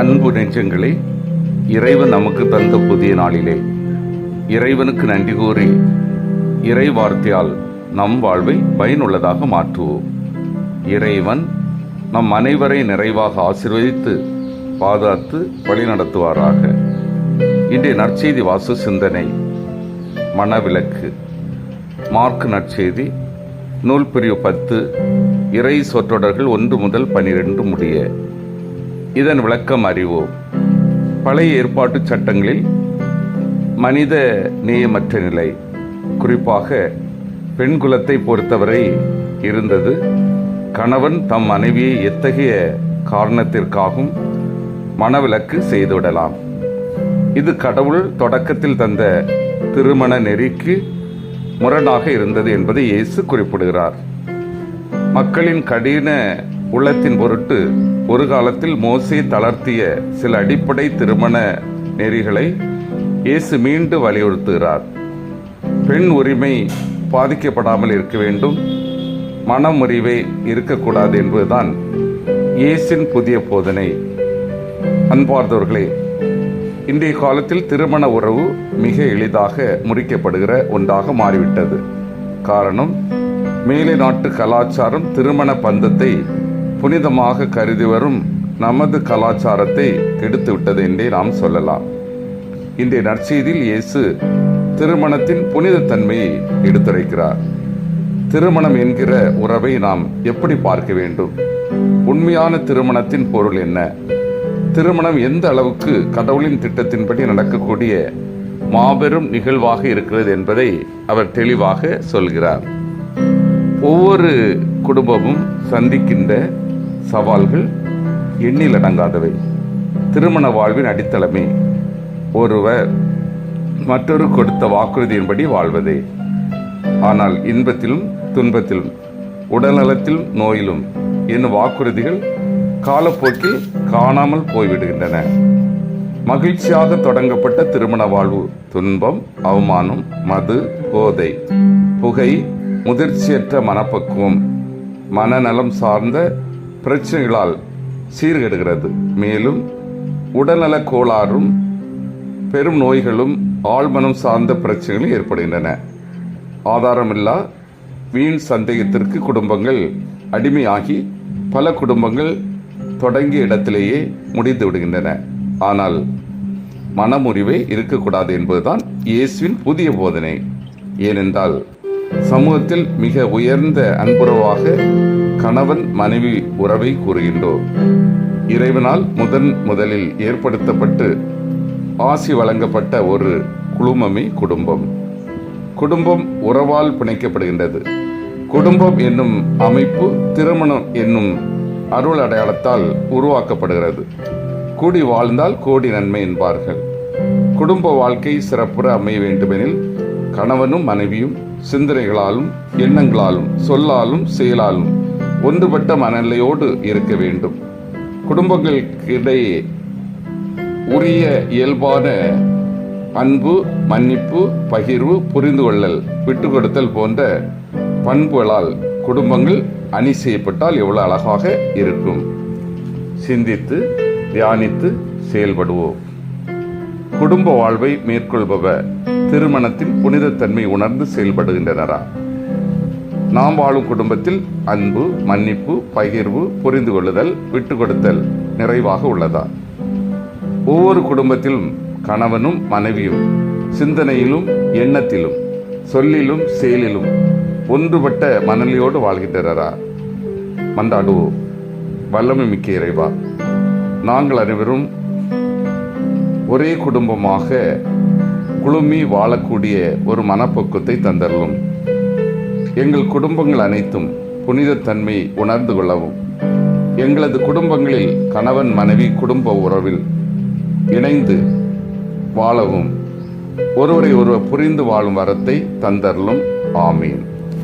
அன்பு நெஞ்சங்களே இறைவன் நமக்கு தந்த புதிய நாளிலே. இறைவனுக்கு நன்றி கூறி இறை வார்த்தையால் நம் வாழ்வை பயனுள்ளதாக மாற்றுவோம். இறைவன் நம் அனைவரை நிறைவாக ஆசிர்வதித்து பாதுகாத்து வழிநடத்துவாராக இன்றைய நற்செய்தி வாசு சிந்தனை மனவிலக்கு மார்க் நற்செய்தி நூல் பிரிவு பத்து இறை சொற்றொடர்கள் ஒன்று முதல் பனிரெண்டு முடிய. இதன் விளக்கம் அறிவோம். பழைய ஏற்பாட்டு சட்டங்களில் மனித நேயமற்ற நிலை குறிப்பாக பெண் குலத்தை பொறுத்தவரை இருந்தது. கணவன் தம் மனைவியை எத்தகைய காரணத்திற்காகவும் மனவிலக்கு செய்துவிடலாம். இது கடவுள் தொடக்கத்தில் தந்த திருமண நெறிக்கு முரணாக இருந்தது என்பதை இயேசு குறிப்பிடுகிறார். மக்களின் கடின உள்ளத்தின் பொருட்டு ஒரு காலத்தில் மோசே தளர்த்திய சில அடிப்படை திருமண நெறிகளை இயேசு மீண்டு வலியுறுத்துகிறார். பெண் உரிமை பாதிக்கப்படாமல் இருக்க வேண்டும். மனமுறிவை இருக்கக்கூடாது என்பதுதான் இயேசின் புதிய போதனை. அன்பார்ந்தவர்களே இன்றைய காலத்தில் திருமண உறவு மிக எளிதாக முறிக்கப்படுகிற ஒன்றாக மாறிவிட்டது. காரணம் மேலை நாட்டு கலாச்சாரம் திருமண பந்தத்தை புனிதமாக கருதி வரும் நமது கலாச்சாரத்தை கெடுத்து விட்டது என்றே நாம் சொல்லலாம். இன்றைய நற்செய்தியில் இயேசு திருமணத்தின் புனிதத்தன்மையை எடுத்துரைக்கிறார். திருமணம் என்கிற உறவை நாம் எப்படி பார்க்க வேண்டும்? உண்மையான திருமணத்தின் பொருள் என்ன? திருமணம் எந்த அளவுக்கு கடவுளின் திட்டத்தின்படி நடக்கக்கூடிய மாபெரும் நிகழ்வாக இருக்கிறது என்பதை அவர் தெளிவாக சொல்கிறார். ஒவ்வொரு குடும்பமும் சந்திக்கின்ற சவால்கள் எண்ணில் அடங்காதவை. திருமண வாழ்வின் அடித்தளமே. ஒருவர் மற்றொரு கொடுத்த வாக்குறுதியின்படி வாழ்வதே. ஆனால் இன்பத்திலும் துன்பத்திலும் உடல்நலத்திலும் நோயிலும் என்னும் வாக்குறுதிகள் காலப்போக்கில் காணாமல் போய்விடுகின்றன. மகிழ்ச்சியாக தொடங்கப்பட்ட திருமண வாழ்வு துன்பம் அவமானம் மது போதை புகை முதிர்ச்சியற்ற மனப்பக்குவம் மனநலம் சார்ந்த பிரச்சனைகளால் சீர்கெடுகிறது. மேலும் உடல்நல கோளாறும் பெரும் நோய்களும் ஆழ்மனம் சார்ந்த பிரச்சனைகளும் ஏற்படுகின்றன. ஆதாரமில்லா வீண் சந்தேகத்திற்கு குடும்பங்கள் அடிமையாகி பல குடும்பங்கள் தொடங்கிய இடத்திலேயே முடிந்து விடுகின்றன. ஆனால் மனமுறிவே இருக்கக்கூடாது என்பதுதான் இயேசுவின் புதிய போதனை. ஏனென்றால் சமூகத்தில் மிக உயர்ந்த அன்புறவாக கணவன் மனைவி உறவை கூறுகின்றோம் இறைவனால் முதன் முதலில் ஏற்படுத்தப்பட்டு ஆசி வழங்கப்பட்ட ஒரு குழுமமே குடும்பம். குடும்பம் உறவால் பிணைக்கப்படுகின்றது. குடும்பம் என்னும் அமைப்பு திருமணம் என்னும் அருள் அடையாளத்தால் உருவாக்கப்படுகிறது. கூடி வாழ்ந்தால் கோடி நன்மை என்பார்கள். குடும்ப வாழ்க்கை சிறப்புற அமைய வேண்டுமெனில் கணவனும் மனைவியும் சிந்தனைகளாலும் எண்ணங்களாலும் சொல்லாலும் செயலாலும் ஒன்றுபட்ட மனநிலையோடு இருக்க வேண்டும். குடும்பங்களுக்கிடையே உரிய இயல்பான அன்பு மன்னிப்பு பகிர்வு புரிந்து கொள்ளல் விட்டு கொடுத்தல் போன்ற பண்புகளால் குடும்பங்கள் அணி செய்யப்பட்டால் எவ்வளவு அழகாக இருக்கும். சிந்தித்து தியானித்து செயல்படுவோம். குடும்ப வாழ்வை மேற்கொள்பவர் திருமணத்தின் புனிதத்தன்மை உணர்ந்து செயல்படுகின்றனரா? நாம் வாழும் குடும்பத்தில் அன்பு மன்னிப்பு பகிர்வு புரிந்து கொள்ளுதல் விட்டு கொடுத்தல் நிறைவாக உள்ளதா? ஒவ்வொரு குடும்பத்திலும் கணவனும் மனைவியும் சிந்தனையிலும் எண்ணத்திலும் சொல்லிலும் செயலிலும் ஒன்றுபட்ட மனநிலையோடு வாழ்கின்றனரா? மன்றாடுவோம் வல்லமை மிக்க இறைவா நாங்கள் அனைவரும் ஒரே குடும்பமாக குழுமி வாழக்கூடிய ஒரு மனப்பக்குவத்தை தந்தரலும் எங்கள் குடும்பங்கள் அனைத்தும் புனிதத்தன்மை உணர்ந்து கொள்ளவும். எங்களது குடும்பங்களில் கணவன் மனைவி குடும்ப உறவில் இணைந்து வாழவும். ஒருவரை ஒருவர் புரிந்து வாழும் வரத்தை தந்தரலும் ஆமீன்.